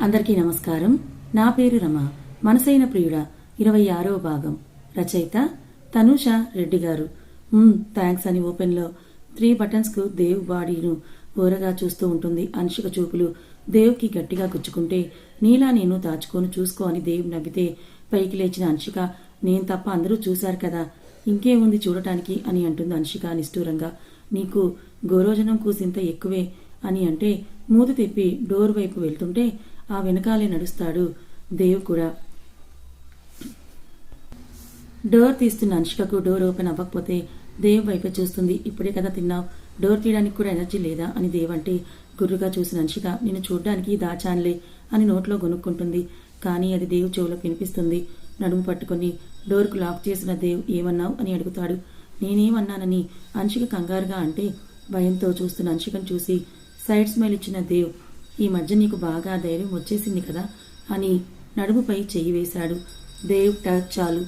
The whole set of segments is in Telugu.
అందరికీ నమస్కారం. నా పేరు రమ. మనసైన ప్రియుడ. ఇరవై ఆరవ భాగం. రచయిత తనూష రెడ్డి గారు. థ్యాంక్స్ అని ఓపెన్లో త్రీ బటన్స్కు దేవ్ బాడీను ఓరగా చూస్తూ ఉంటుంది. అనుషిక చూపులు దేవ్కి గట్టిగా గుచ్చుకుంటే నీలా నేను దాచుకొని చూసుకో అని దేవ్ నవ్వితే పైకి లేచిన అనుషిక నేను తప్ప అందరూ చూశారు కదా. ఇంకేముంది చూడటానికి? అని అంటుంది అనుషిక నిష్ఠూరంగా. నీకు గోరోజనం కూసింత ఎక్కువే అని అంటే మూత తిప్పి డోర్ వైపు వెళ్తుంటే ఆ వెనకాలే నడుస్తాడు దేవ్ కూడా. డోర్ తీస్తున్న అనుష్కకు డోర్ ఓపెన్ అవ్వకపోతే దేవ్ వైపే చూస్తుంది. ఇప్పుడే కదా తిన్నావు. డోర్ తీయడానికి కూడా ఎనర్జీ లేదా అని దేవ్ అంటే గుర్రుగా చూసిన అనుషిక నిన్ను చూడ్డానికి దాచాన్లే అని నోట్లో గొనుక్కుంటుంది. కానీ అది దేవ్ చెవులో వినిపిస్తుంది. నడుము పట్టుకొని డోర్కు లాక్ చేసిన దేవ్ ఏమన్నావు అని అడుగుతాడు. నేనేమన్నానని అంశిక కంగారుగా అంటే భయంతో చూస్తున్న అంశికను చూసి సైడ్ స్మైల్ ఇచ్చిన దేవ్ ఈ మధ్య నీకు బాగా ధైర్యం వచ్చేసింది కదా? అని నడుముపై చెయ్యి వేశాడు. దేవ్ టచ్ చాలు.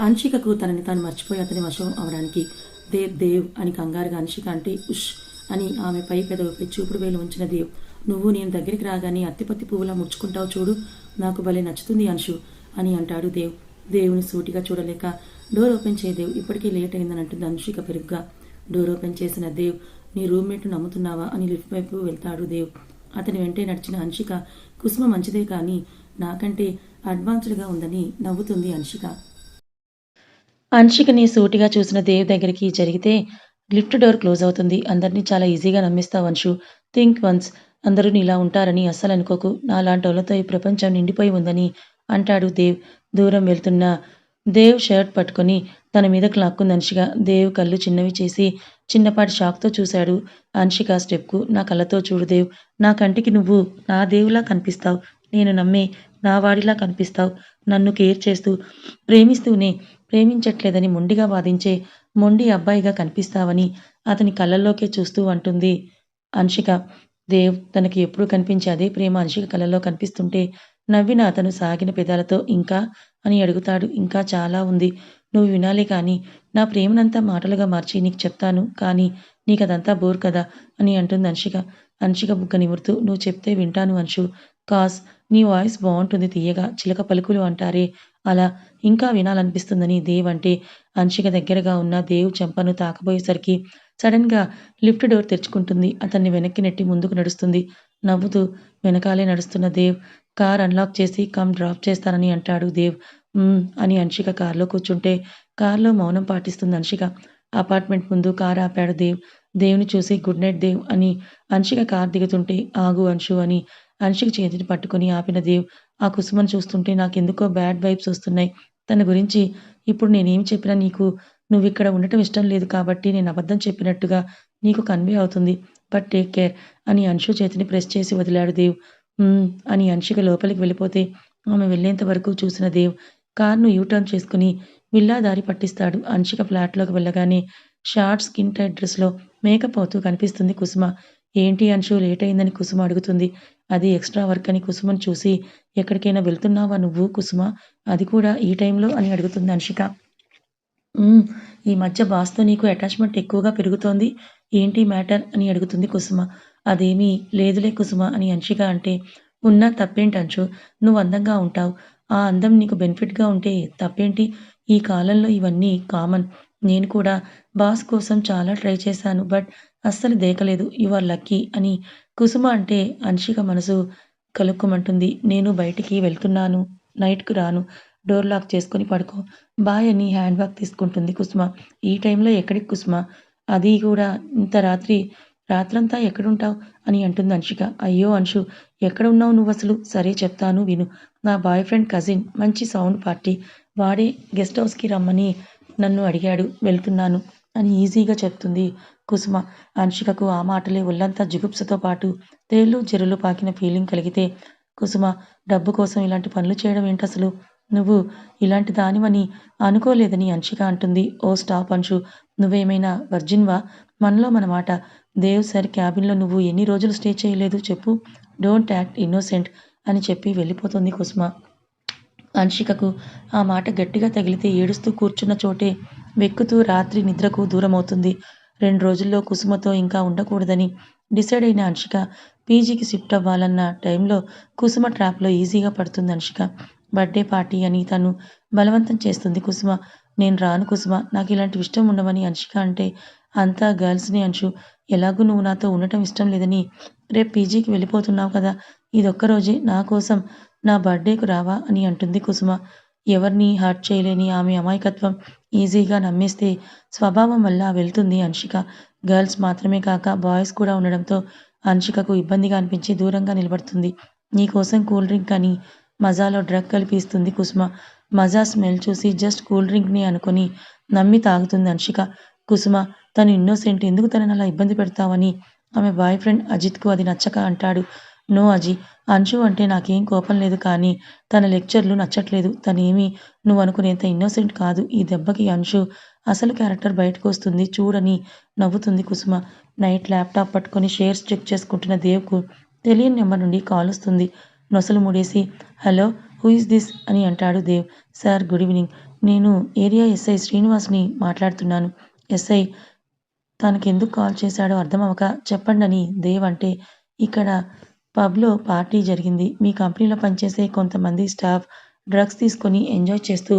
అంశికకు తనని తాను మర్చిపోయి అతని వశం అవడానికి దేవ్ దేవ్ అని కంగారుగా అంశిక అంటే ఉష్ అని ఆమె పై పెదవిపై చూపుడు వేలు ఉంచిన దేవ్. నువ్వు నేను దగ్గరికి రాగానే అత్తిపత్తి పువ్వులా ముడుచుకుంటావు చూడు. నాకు భలే నచ్చుతుంది అంశు అని అంటాడు దేవ్. దేవుని సూటిగా చూడలేక డోర్ ఓపెన్ చేయ దేవ్. ఇప్పటికే లేట్ అయిందని అంటుంది అంశిక పెరుగ్గా. డోర్ ఓపెన్ చేసిన దేవ్ నీ రూమ్మేట్ నమ్ముతున్నావా అని లిఫ్ట్ వైపు వెళ్తాడు దేవ్. అతని వెంటే నడిచిన అంశిక కుసుమ మంచిదే కానీ నాకంటే అడ్వాన్స్డ్గా ఉందని నవ్వుతుంది అంశిక అంశికని సూటిగా చూసిన దేవ్ దగ్గరికి జరిగితే లిఫ్ట్ డోర్ క్లోజ్ అవుతుంది. అందరినీ చాలా ఈజీగా నమ్మిస్తావు అంశు థింక్ వన్స్ అందరూ నీలా ఉంటారని అస్సలు అనుకోకు. నాలాంటి వాళ్ళతో ఈ ప్రపంచం నిండిపోయి ఉందని అంటాడు దేవ్. దూరం వెళ్తున్న దేవ్ షర్ట్ పట్టుకొని తన మీదకు లాక్కుంది అంశిక దేవ్ కళ్ళు చిన్నవి చేసి చిన్నపాటి షాక్తో చూశాడు. అంశిక స్టెప్కు నా కళ్ళతో చూడు దేవ్. నా కంటికి నువ్వు నా దేవులా కనిపిస్తావు. నేను నమ్మే నా వాడిలా కనిపిస్తావు. నన్ను కేర్ చేస్తూ ప్రేమిస్తూనే ప్రేమించట్లేదని మొండిగా వాదించే మొండి అబ్బాయిగా కనిపిస్తావని అతని కళ్ళల్లోకే చూస్తూ అంటుంది అంశిక దేవ్ తనకి ఎప్పుడు కనిపించే అదే ప్రేమ అంశిక కళ్ళల్లో కనిపిస్తుంటే నవ్విన అతను సాగిన పెదాలతో ఇంకా? అని అడుగుతాడు. ఇంకా చాలా ఉంది. నువ్వు వినాలి కానీ నా ప్రేమనంతా మాటలుగా మార్చి నీకు చెప్తాను. కానీ నీకు అదంతా బోర్ కదా అని అంటుంది అంశిక. అంశిక బుగ్గ నిమురుతూ నువ్వు చెప్తే వింటాను అంశు. కాస్ నీ వాయిస్ బాగుంటుంది తీయగా. చిలక పలుకులు అంటారే. అలా ఇంకా వినాలనిపిస్తుందని దేవ్ అంటే అంశిక దగ్గరగా ఉన్న దేవ్ చెంపను తాకబోయేసరికి సడన్గా లిఫ్ట్ డోర్ తెరుచుకుంటుంది. అతన్ని వెనక్కి నెట్టి ముందుకు నడుస్తుంది. నవ్వుతూ వెనకాలే నడుస్తున్న దేవ్. కార్ అన్లాక్ చేసి కమ్ డ్రాప్ చేస్తానని అంటాడు దేవ్. అని అన్షిక కారులో కూర్చుంటే కారులో మౌనం పాటిస్తుంది అన్షిక. అపార్ట్మెంట్ ముందు కారు ఆపాడు దేవ్. దేవుని చూసి గుడ్ నైట్ దేవ్ అని అన్షిక కార్ దిగుతుంటే ఆగు అంశు అని అన్షిక చేతిని పట్టుకొని ఆపిన దేవ్. ఆ కుసుమను చూస్తుంటే నాకెందుకో బ్యాడ్ వైబ్స్ వస్తున్నాయి. తన గురించి ఇప్పుడు నేనేం చెప్పినా నీకు? నువ్వు ఇక్కడ ఉండటం ఇష్టం లేదు కాబట్టి నేను అబద్ధం చెప్పినట్టుగా నీకు కన్వే అవుతుంది. బట్ టేక్ కేర్ అని అంశు చేతిని ప్రెస్ చేసి వదిలాడు దేవ్. అని అన్షిక లోపలికి వెళ్ళిపోతే ఆమె వెళ్ళేంత వరకు చూసిన దేవ్ కార్ను యూటర్న్ చేసుకుని విల్లా దారి పట్టిస్తాడు అంశిక ఫ్లాట్లోకి వెళ్ళగానే షార్ట్ స్కిన్ టైట్ డ్రెస్లో మేకప్ అవుతూ కనిపిస్తుంది కుసుమ. ఏంటి అంశు లేట్ అయిందని కుసుమ అడుగుతుంది. అది ఎక్స్ట్రా వర్క్ అని కుసుమను చూసి ఎక్కడికైనా వెళ్తున్నావా నువ్వు కుసుమ? అది కూడా ఈ టైంలో అని అడుగుతుంది అంశిక. ఈ మధ్య బాస్తో నీకు అటాచ్మెంట్ ఎక్కువగా పెరుగుతోంది. ఏంటి మ్యాటర్ అని అడుగుతుంది కుసుమ. అదేమీ లేదులే కుసుమ అని అంశిక అంటే ఉన్నా తప్పేంటి అంచు నువ్వు అందంగా ఉంటావు. ఆ అందం నీకు బెనిఫిట్గా ఉంటే తప్పేంటి? ఈ కాలంలో ఇవన్నీ కామన్. నేను కూడా బాస్ కోసం చాలా ట్రై చేశాను బట్ అస్సలు దేకలేదు. యు ఆర్ లక్కీ అని. కుసుమ అంటే అన్షిక మనసు కలుక్కుమంటుంది. నేను బయటికి వెళ్తున్నాను. నైట్కు రాను. డోర్ లాక్ చేసుకొని పడుకో. బాయ్ అని హ్యాండ్ బ్యాగ్ తీసుకుంటుంది కుసుమ. ఈ టైంలో ఎక్కడికి కుసుమ? అది కూడా ఇంత రాత్రి రాత్రంతా ఎక్కడుంటావు? అని అంటుంది అంశిక. అయ్యో అంశు ఎక్కడ ఉన్నావు నువ్వు అసలు? సరే చెప్తాను విను. నా బాయ్ ఫ్రెండ్ కజిన్ మంచి సౌండ్ పార్టీ. వాడే గెస్ట్ హౌస్కి రమ్మని నన్ను అడిగాడు. వెళ్తున్నాను అని ఈజీగా చెప్తుంది కుసుమ. అంశికకు ఆ మాటలే ఒళ్ళంతా జుగుప్సతో పాటు తేళ్ళు చెరులు పాకిన ఫీలింగ్ కలిగితే కుసుమ డబ్బు కోసం ఇలాంటి పనులు చేయడం ఏంటసలు నువ్వు ఇలాంటి దానివని అనుకోలేదని అంశిక అంటుంది. ఓ స్టాప్ అంశు నువ్వేమైనా వర్జిన్వా? మనలో మన మాట దేవ్ సార్ క్యాబిన్లో నువ్వు ఎన్ని రోజులు స్టే చేయలేదు చెప్పు. డోంట్ యాక్ట్ ఇన్నోసెంట్ అని చెప్పి వెళ్ళిపోతుంది కుసుమ. అంశికకు ఆ మాట గట్టిగా తగిలితే ఏడుస్తూ కూర్చున్న చోటే వెక్కుతూ రాత్రి నిద్రకు దూరమవుతుంది. రెండు రోజుల్లో కుసుమతో ఇంకా ఉండకూడదని డిసైడ్ అయిన అంశిక పీజీకి షిఫ్ట్ అవ్వాలన్న టైంలో కుసుమ ట్రాప్లో ఈజీగా పడుతుంది అనుషిక బర్త్డే పార్టీ అని తను బలవంతం చేస్తుంది కుసుమ. నేను రాను కుసుమ నాకు ఇలాంటివి ఇష్టం ఉండవని అనుషిక అంటే అంతా గర్ల్స్ని అంశు. ఎలాగూ నువ్వు నాతో ఉండటం ఇష్టం లేదని రేపు పీజీకి వెళ్ళిపోతున్నావు కదా. ఇదొక్కరోజే నా కోసం నా బర్త్డేకు రావా అని అంటుంది కుసుమ. ఎవరిని హర్ట్ చేయలేని ఆమె అమాయకత్వం ఈజీగా నమ్మేస్తే స్వభావం వల్ల వెళ్తుంది అంశిక గర్ల్స్ మాత్రమే కాక బాయ్స్ కూడా ఉండడంతో అంశికకు ఇబ్బందిగా అనిపించి దూరంగా నిలబడుతుంది. నీకోసం కూల్ డ్రింక్ అని మజాలో డ్రగ్ కలిపిస్తుంది కుసుమ. మజా స్మెల్ చూసి జస్ట్ కూల్ డ్రింక్ని అనుకొని నమ్మి తాగుతుంది అంశిక కుసుమ తను ఇన్నోసెంట్ ఎందుకు తనని అలా ఇబ్బంది పెడతావని? ఆమె బాయ్ ఫ్రెండ్ అజిత్కు అది నచ్చక అంటాడు. నో అజీ అంశు అంటే నాకేం కోపం లేదు కానీ తన లెక్చర్లు నచ్చట్లేదు. తనేమి నువ్వు అనుకునేంత ఇన్నోసెంట్ కాదు. ఈ దెబ్బకి అంశు అసలు క్యారెక్టర్ బయటకు వస్తుంది. చూడని నవ్వుతుంది కుసుమ. నైట్ ల్యాప్టాప్ పట్టుకొని షేర్స్ చెక్ చేసుకుంటున్న దేవ్కు తెలియని నెంబర్ నుండి కాల్ వస్తుంది. నొసలు ముడేసి హలో హూ ఇస్ దిస్ అని అంటాడు దేవ్. సార్ గుడ్ ఈవినింగ్ నేను ఏరియా ఎస్ఐ శ్రీనివాస్ని మాట్లాడుతున్నాను. ఎస్ఐ తనకెందుకు కాల్ చేశాడో అర్థం చెప్పండని చెప్పండి అని దేవ్ అంటే ఇక్కడ పబ్లో పార్టీ జరిగింది. మీ కంపెనీలో పనిచేసే కొంతమంది స్టాఫ్ డ్రగ్స్ తీసుకొని ఎంజాయ్ చేస్తూ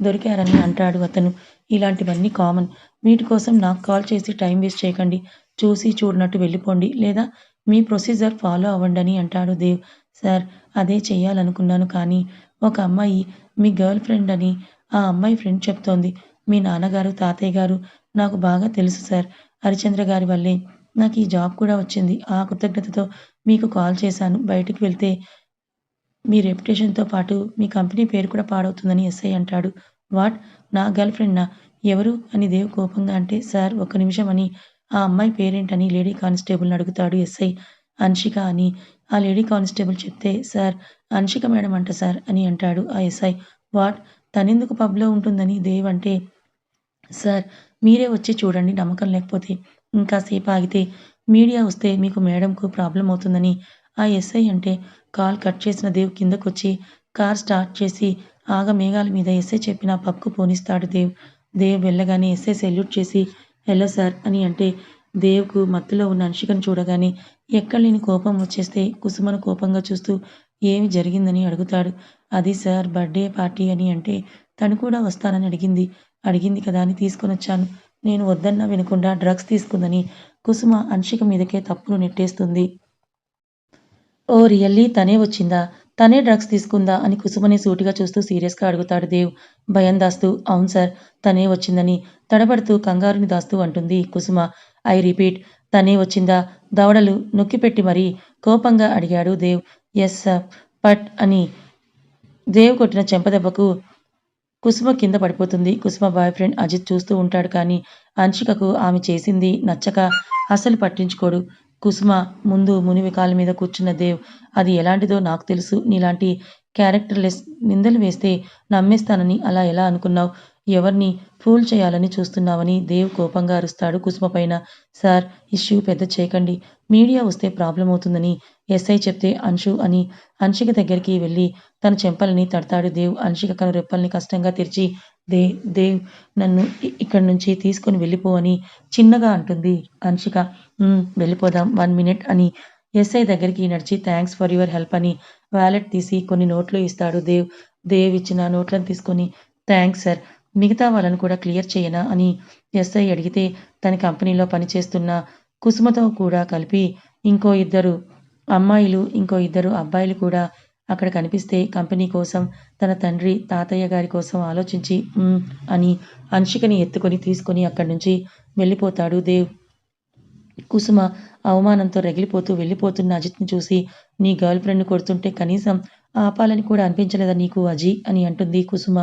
దొరికారని అంటాడు అతను. ఇలాంటివన్నీ కామన్. వీటి కోసం నాకు కాల్ చేసి టైం వేస్ట్ చేయకండి. చూసి చూడనట్టు వెళ్ళిపోండి. లేదా మీ ప్రొసీజర్ ఫాలో అవ్వండి అని అంటాడు దేవ్. సార్ అదే చేయాలనుకున్నాను కానీ ఒక అమ్మాయి మీ గర్ల్ ఫ్రెండ్ అని ఆ అమ్మాయి ఫ్రెండ్ చెప్తోంది. మీ నాన్నగారు తాతయ్య గారు నాకు బాగా తెలుసు సార్. హరిచంద్ర గారి వల్లే. నాకు ఈ జాబ్ కూడా వచ్చింది. ఆ కృతజ్ఞతతో మీకు కాల్ చేశాను. బయటికి వెళ్తే మీ రెప్యుటేషన్తో పాటు మీ కంపెనీ పేరు కూడా పాడవుతుందని ఎస్ఐ అంటాడు. వాట్? నా గర్ల్ ఫ్రెండ్నా? ఎవరు? అని దేవ్ కోపంగా అంటే సార్ ఒక్క నిమిషం అని. ఆ అమ్మాయి పేరేంటని లేడీ కానిస్టేబుల్ని అడుగుతాడు ఎస్ఐ. అన్షిక అని. ఆ లేడీ కానిస్టేబుల్ చెప్తే సార్ అన్షిక మేడం అంట సార్ అని అంటాడు ఆ ఎస్ఐ. వాట్? తనెందుకు పబ్లో ఉంటుందని దేవ్ అంటే సార్ మీరే వచ్చి చూడండి నమ్మకం లేకపోతే ఇంకా సేపు ఆగితే మీడియా వస్తే మీకు మేడంకు ప్రాబ్లం అవుతుందని ఆ ఎస్ఐ అంటే కాల్ కట్ చేసిన దేవ్ కిందకొచ్చి కార్ స్టార్ట్ చేసి ఆగ మేఘాల మీద ఎస్ఐ చెప్పిన పబ్కు పోనిస్తాడు దేవ్. దేవ్ వెళ్ళగానే ఎస్ఐ సెల్యూట్ చేసి హలో సార్ అని అంటే దేవ్కు మత్తులో ఉన్న అంశికను చూడగానే ఎక్కడలేని కోపం వచ్చేస్తే కుసుమను కోపంగా చూస్తూ ఏమి జరిగిందని అడుగుతాడు. అది సార్ బర్త్డే పార్టీ అని అంటే తను కూడా వస్తానని అడిగింది. అడిగింది కదా అని తీసుకొని వచ్చాను. నేను వద్దన్నా వినకుండా డ్రగ్స్ తీసుకుందని కుసుమ అంశిక మీదకే తప్పులు నెట్టేస్తుంది. ఓ రియల్లీ తనే వచ్చిందా? తనే డ్రగ్స్ తీసుకుందా అని కుసుమని సూటిగా చూస్తూ సీరియస్గా అడుగుతాడు దేవ్. భయం దాస్తూ అవును సార్ తనే వచ్చిందని తడబడుతూ కంగారుని దాస్తూ అంటుంది కుసుమ. ఐ రిపీట్ తనే వచ్చిందా? దవడలు నొక్కిపెట్టి మరీ కోపంగా అడిగాడు దేవ్. ఎస్ సార్ పట్ అని దేవ్ కొట్టిన చెంపదెబ్బకు కుసుమ కింద పడిపోతుంది. కుసుమ బాయ్ ఫ్రెండ్ అజిత్ చూస్తూ ఉంటాడు కానీ అంశికకు ఆమె చేసింది నచ్చక అసలు పట్టించుకోడు. కుసుమ ముందు మునివి కాళ్ళ మీద కూర్చున్న దేవ్ అది ఎలాంటిదో నాకు తెలుసు. నీలాంటి క్యారెక్టర్లెస్ నిందలు వేస్తే నమ్మేస్తానని అలా ఎలా అనుకున్నావు? ఎవరిని ఫూల్ చేయాలని చూస్తున్నావని దేవ్ కోపంగా అరుస్తాడు కుసుమ పైన. సార్ ఇష్యూ పెద్ద చేయకండి. మీడియా వస్తే ప్రాబ్లం అవుతుందని ఎస్ఐ చెప్తే అంశు అని అంశిక దగ్గరికి వెళ్ళి తన చెంపలని తడతాడు దేవ్. అంశిక కను రెప్పల్ని కష్టంగా తెరిచి దే దేవ్ నన్ను ఇక్కడి నుంచి తీసుకొని వెళ్ళిపో అని చిన్నగా అంటుంది అంశిక. వెళ్ళిపోదాం వన్ మినిట్ అని ఎస్ఐ దగ్గరికి నడిచి థ్యాంక్స్ ఫర్ యువర్ హెల్ప్ అని వ్యాలెట్ తీసి కొన్ని నోట్లు ఇస్తాడు దేవ్. దేవ్ ఇచ్చిన నోట్లను తీసుకొని థ్యాంక్స్ సార్ మిగతా వాళ్ళని కూడా క్లియర్ చేయనా అని ఎస్ఐ అడిగితే తన కంపెనీలో పనిచేస్తున్న కుసుమతో కూడా కలిపి ఇంకో ఇద్దరు అమ్మాయిలు ఇంకో ఇద్దరు అబ్బాయిలు కూడా అక్కడ కనిపిస్తే కంపెనీ కోసం తన తండ్రి తాతయ్య గారి కోసం ఆలోచించి అని అంశికని ఎత్తుకొని తీసుకొని అక్కడి నుంచి వెళ్ళిపోతాడు దేవ్. కుసుమ అవమానంతో రగిలిపోతూ వెళ్ళిపోతున్న అజిత్ని చూసి నీ గర్ల్ ఫ్రెండ్ కొడుతుంటే కనీసం ఆపాలని కూడా అనిపించలేదా నీకు అజీ? అని అంటుంది కుసుమ.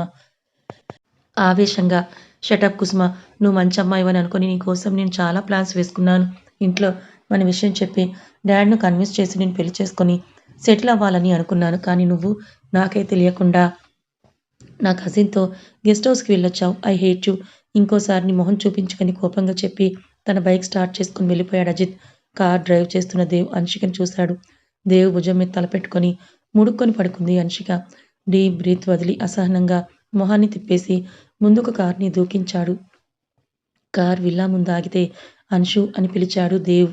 ఆవేశంగా షటప్ కుసుమ. నువ్వు మంచి అమ్మాయివని అనుకుని నీ కోసం నేను చాలా ప్లాన్స్ వేసుకున్నాను. ఇంట్లో మన విషయం చెప్పి డాడ్ను కన్విన్స్ చేసి నేను పెళ్ళి చేసుకొని సెటిల్ అవ్వాలని అనుకున్నాను. కానీ నువ్వు నాకే తెలియకుండా నా కజిన్తో గెస్ట్ హౌస్కి వెళ్ళొచ్చావు. ఐ హేట్ యూ ఇంకోసారి నీ మొహం చూపించుకొని కోపంగా చెప్పి తన బైక్ స్టార్ట్ చేసుకుని వెళ్ళిపోయాడు అజిత్. కార్ డ్రైవ్ చేస్తున్న దేవ్ అంశికని చూశాడు. దేవ్ భుజం మీద తలపెట్టుకొని ముడుక్కొని పడుకుంది అంశిక డీప్ బ్రీత్ వదిలి అసహనంగా మొహాన్ని తిప్పేసి ముందుకు కార్ని దూకించాడు. కార్ విల్లా ముందు ఆగితే అంశు అని పిలిచాడు దేవ్.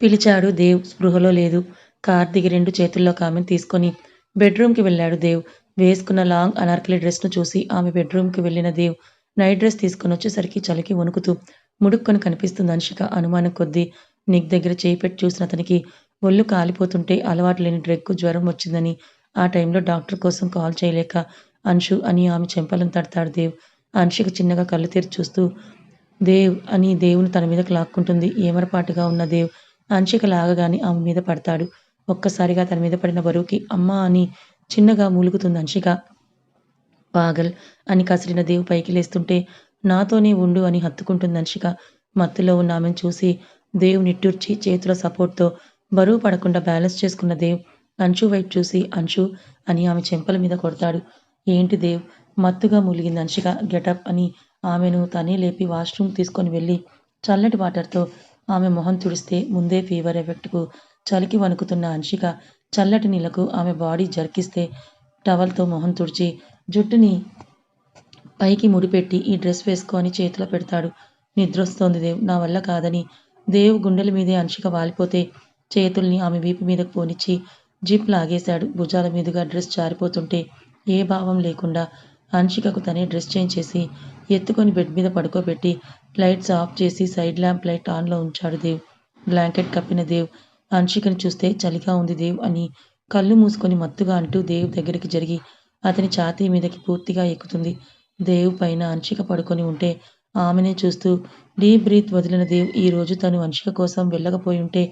పిలిచాడు దేవ్ స్పృహలో లేదు. కార్ దిగి రెండు చేతుల్లో ఆమెను తీసుకొని బెడ్రూమ్కి వెళ్ళాడు దేవ్. వేసుకున్న లాంగ్ అనార్కలి డ్రెస్ను చూసి ఆమె బెడ్రూమ్కి వెళ్ళిన దేవ్ నైట్ డ్రెస్ తీసుకొని వచ్చేసరికి చలికి వణుకుతూ ముడుక్కొని కనిపిస్తుంది అనుషిక అనుమానం కొద్దీ నిక్ దగ్గర చేయి పెట్టి చూసిన అతనికి ఒళ్ళు కాలిపోతుంటే అలవాటు లేని డ్రెగ్కు జ్వరం వచ్చిందని ఆ టైంలో డాక్టర్ కోసం కాల్ చేయలేక అంశు అని ఆమె చెంపలను తడతాడు దేవ్. అంశుకు చిన్నగా కళ్ళు తెరిచి చూస్తూ దేవ్ అని దేవుని తన మీదకి లాక్కుంటుంది. ఏమరపాటుగా ఉన్న దేవ్ అంశిక లాగగానే ఆమె మీద పడతాడు. ఒక్కసారిగా తన మీద పడిన బరువుకి అమ్మా అని చిన్నగా మూలుగుతుంది అంశిక. పాగల్ అని కసిరిన దేవు పైకి లేస్తుంటే నాతోనే ఉండు అని హత్తుకుంటుంది అంశిక. మత్తులో ఉన్న ఆమెను చూసి దేవ్ నిట్టూర్చి చేతుల సపోర్ట్తో బరువు పడకుండా బ్యాలెన్స్ చేసుకున్న దేవ్ అంశు వైపు చూసి అంశు అని ఆమె చెంపల మీద కొడతాడు. ఏంటి దేవ్? మత్తుగా మూలిగింది అంశిక గెటప్ అని ఆమెను తనే లేపి వాష్రూమ్ తీసుకొని వెళ్ళి చల్లటి వాటర్తో ఆమె మొహం తుడిస్తే ముందే ఫీవర్ ఎఫెక్ట్కు చలికి వణుకుతున్న అంశిక చల్లటి నీళ్ళకు ఆమె బాడీ జర్కిస్తే టవల్తో మొహం తుడిచి జుట్టుని పైకి ముడిపెట్టి ఈ డ్రెస్ వేసుకొని చేతిలో పెడతాడు. నిద్రొస్తోంది దేవ్. నా వల్ల కాదని దేవ్ గుండెల మీదే అంశిక వాలిపోతే చేతుల్ని ఆమె వీపు మీదకు పోనిచ్చి జిప్ లాగేశాడు. భుజాల మీదుగా డ్రెస్ జారిపోతుంటే ఏ భావం లేకుండా అంశికకు తనే డ్రెస్ చేంజ్ చేసి ఎత్తుకొని బెడ్ మీద పడుకోబెట్టి లైట్స్ ఆఫ్ చేసి సైడ్ ల్యాంప్ లైట్ ఆన్లో ఉంచాడు దేవ్. బ్లాంకెట్ కప్పిన దేవ్ అంశికని చూస్తే చలిగా ఉంది దేవ్ అని కళ్ళు మూసుకొని మత్తుగా అంటూ దేవ్ దగ్గరికి జరిగి అతని ఛాతీ మీదకి పూర్తిగా ఎక్కుతుంది. దేవ్ పైన అంశిక పడుకొని ఉంటే ఆమెనే చూస్తూ డీప్ బ్రీత్ వదిలిన దేవ్ ఈ రోజు తను అంశిక కోసం వెళ్ళకపోయి ఉంటే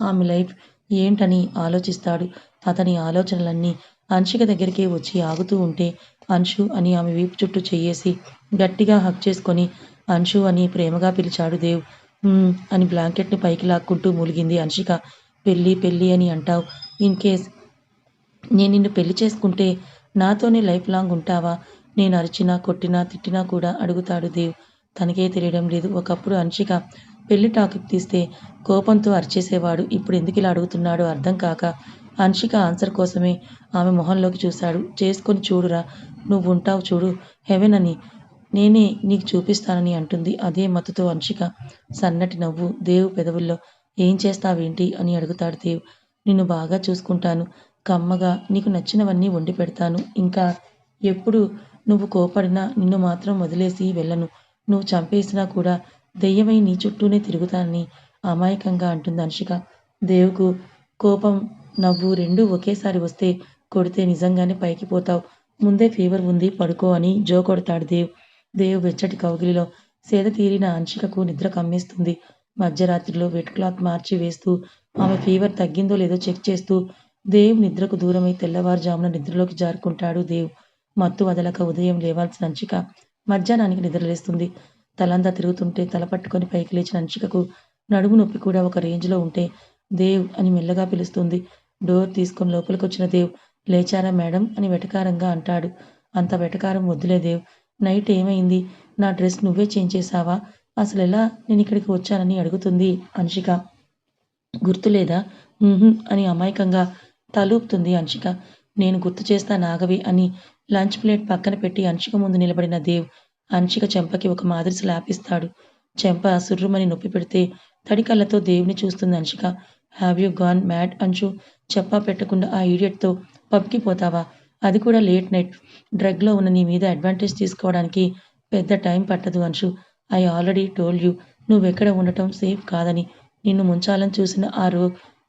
ఆమె లైఫ్ ఏంటని ఆలోచిస్తాడు. అతని ఆలోచనలన్నీ అంశిక దగ్గరికి వచ్చి ఆగుతూ ఉంటే అంశు అని ఆమె వీపు చుట్టూ చెయ్యేసి గట్టిగా హక్ చేసుకొని అంశు అని ప్రేమగా పిలిచాడు దేవ్. అని బ్లాంకెట్ని పైకి లాక్కుంటూ మూలిగింది అంశిక పెళ్ళి పెళ్ళి అని అంటావు. ఇన్ కేస్ నేను నిన్ను పెళ్ళి చేసుకుంటే నాతోనే లైఫ్ లాంగ్ ఉంటావా? నేను అరిచినా కొట్టినా తిట్టినా కూడా అడుగుతాడు దేవ్. తనకే తెలియడం లేదు. ఒకప్పుడు అంశిక పెళ్ళి టాపిక్ తీస్తే కోపంతో అరిచేసేవాడు. ఇప్పుడు ఎందుకు ఇలా అడుగుతున్నాడో అర్థం కాక అన్షిక ఆన్సర్ కోసమే ఆమె మొహంలోకి చూశాడు. చేసుకొని చూడురా నువ్వు ఉంటావు చూడు. హెవెన్ అని నేనే నీకు చూపిస్తానని అంటుంది అదే మత్తుతో అన్షిక సన్నటి నవ్వు దేవు పెదవుల్లో ఏం చేస్తావేంటి అని అడుగుతాడు దేవ్. నిన్ను బాగా చూసుకుంటాను. కమ్మగా నీకు నచ్చినవన్నీ వండి పెడతాను. ఇంకా ఎప్పుడు నువ్వు కోపడినా నిన్ను మాత్రం వదిలేసి వెళ్ళను. నువ్వు చంపేసినా కూడా దెయ్యమై నీ చుట్టూనే తిరుగుతానని అమాయకంగా అంటుంది అనుషిక దేవుకు కోపం నవ్వు రెండూ ఒకేసారి వస్తే కొడితే నిజంగానే పైకి పోతావు. ముందే ఫీవర్ ఉంది పడుకో అని జో కొడతాడు దేవ్. దేవ్ వెచ్చటి కౌగిలిలో సేద తీరిన అంశికకు నిద్ర కమ్మేస్తుంది. మధ్యరాత్రిలో వెట్ క్లాత్ మార్చి వేస్తూ ఆమె ఫీవర్ తగ్గిందో లేదో చెక్ చేస్తూ దేవ్ నిద్రకు దూరమై తెల్లవారుజామున నిద్రలోకి జారుకుంటాడు దేవ్. మత్తు వదలక ఉదయం లేవాల్సిన అంచిక మధ్యాహ్నానికి నిద్రలేస్తుంది. తలంతా తిరుగుతుంటే తల పట్టుకొని పైకి లేచిన అంచికకు నడుము నొప్పి కూడా ఒక రేంజ్లో ఉంటే దేవ్ అని మెల్లగా పిలుస్తుంది. డోర్ తీసుకొని లోపలికి వచ్చిన దేవ్ లేచారా మేడం? అని వెటకారంగా అంటాడు. అంత వెటకారం వద్దులే దేవ్. నైట్ ఏమైంది? నా డ్రెస్ నువ్వే చేంజ్ చేసావా అసలు ఎలా నేను ఇక్కడికి వచ్చానని అడుగుతుంది అంశిక గుర్తులేదా? అని అమాయకంగా తలూపుతుంది అంశిక నేను గుర్తు చేస్తా నాగవి అని లంచ్ ప్లేట్ పక్కన పెట్టి అంశిక ముందు నిలబడిన దేవ్ అంశిక చెంపకి ఒక మాదిరి స్లాపిస్తాడు చెంప సుర్రుమని నొప్పి పెడితే తడి కళ్ళతో దేవుని చూస్తుంది Anshika have you gone mad అంచు చెప్పా పెట్టకుండా ఆ ఈడియట్తో పబ్కి పోతావా అది కూడా లేట్ నైట్. డ్రగ్లో ఉన్న నీ మీద అడ్వాంటేజ్ తీసుకోవడానికి పెద్ద టైం పట్టదు Anshu. I already told you నువ్వెక్కడ ఉండటం సేఫ్ కాదని. నిన్ను ముంచాలని చూసిన ఆ రో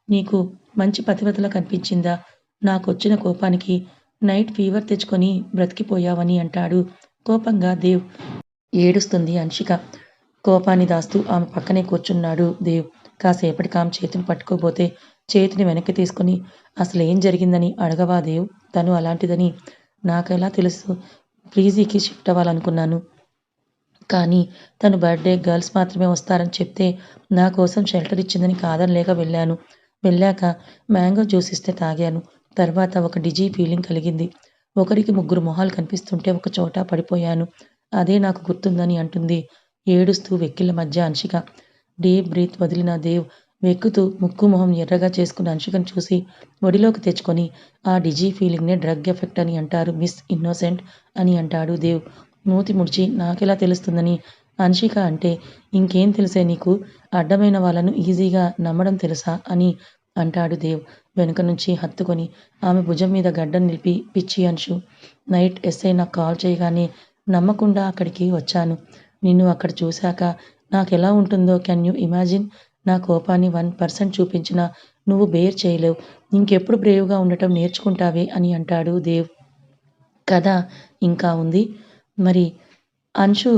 నీకు మంచి పతివతలా కనిపించిందా? నాకొచ్చిన కోపానికి నైట్ ఫీవర్ తెచ్చుకొని బ్రతికిపోయావని అంటాడు కోపంగా దేవ్. ఏడుస్తుంది అంశిక. కోపాన్ని దాస్తూ ఆమె పక్కనే కూర్చున్నాడు దేవ్. కాసేపటికి ఆమె చేతిని పట్టుకోబోతే చేతిని వెనక్కి తీసుకుని అసలు ఏం జరిగిందని అడగవా దేవ్? తను అలాంటిదని నాకెలా తెలుసు? ప్లీజీకి షిఫ్ట్ అవ్వాలనుకున్నాను. కానీ తను బర్త్డే గర్ల్స్ మాత్రమే వస్తారని చెప్తే నా కోసం షెల్టర్ ఇచ్చిందని కాదనలేక వెళ్ళాను. వెళ్ళాక మ్యాంగో జ్యూస్ ఇస్తే తాగాను. తర్వాత ఒక డిజీ ఫీలింగ్ కలిగింది. ఒకరికి ముగ్గురు మొహాలు కనిపిస్తుంటే ఒక చోట పడిపోయాను. అదే నాకు గుర్తుందని అంటుంది ఏడుస్తూ వెక్కిళ్ళ మధ్య అంశిక డీప్ బ్రీత్ వదిలిన దేవ్ వెక్కుతూ ముక్కు మొహం ఎర్రగా చేసుకున్న అంశికను చూసి ఒడిలోకి తెచ్చుకొని ఆ డిజీ ఫీలింగ్నే డ్రగ్ ఎఫెక్ట్ అని అంటారు మిస్ ఇన్నోసెంట్ అని అంటాడు దేవ్. మూతి ముడిచి నాకెలా తెలుస్తుందని? అంశిక అంటే ఇంకేం తెలిసే నీకు? అడ్డమైన వాళ్ళను ఈజీగా నమ్మడం తెలుసా? అని అంటాడు దేవ్. వెనుక నుంచి హత్తుకొని ఆమె భుజం మీద గడ్డం నిలిపి పిచ్చి అంశు నైట్ ఎస్ఐ నాకు కాల్ చేయగానే నమ్మకుండా అక్కడికి వచ్చాను. నిన్ను అక్కడ చూశాక నాకు ఎలా ఉంటుందో కెన్ యూ ఇమాజిన్? నా కోపాన్ని వన్ పర్సెంట్ చూపించినా నువ్వు బేర్ చేయలేవు. ఇంకెప్పుడు బ్రేవ్గా ఉండటం నేర్చుకుంటావే అని అంటాడు దేవ్. కథ ఇంకా ఉంది. మరి అంశు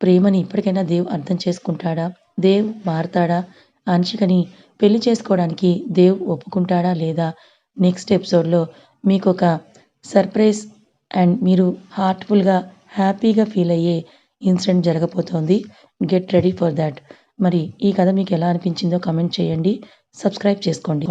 ప్రేమని ఇప్పటికైనా దేవ్ అర్థం చేసుకుంటాడా? దేవ్ మారతాడా? అంశికని పెళ్ళి చేసుకోవడానికి దేవ్ ఒప్పుకుంటాడా లేదా? నెక్స్ట్ ఎపిసోడ్లో మీకు ఒక సర్ప్రైజ్ అండ్ మీరు హార్ట్ఫుల్గా హ్యాపీగా ఫీల్ అయ్యే ఇన్సిడెంట్ జరగబోతోంది. Get ready for that. మరి ఈ కథ మీకు ఎలా అనిపించిందో కమెంట్ చేయండి. సబ్స్క్రైబ్ చేసుకోండి.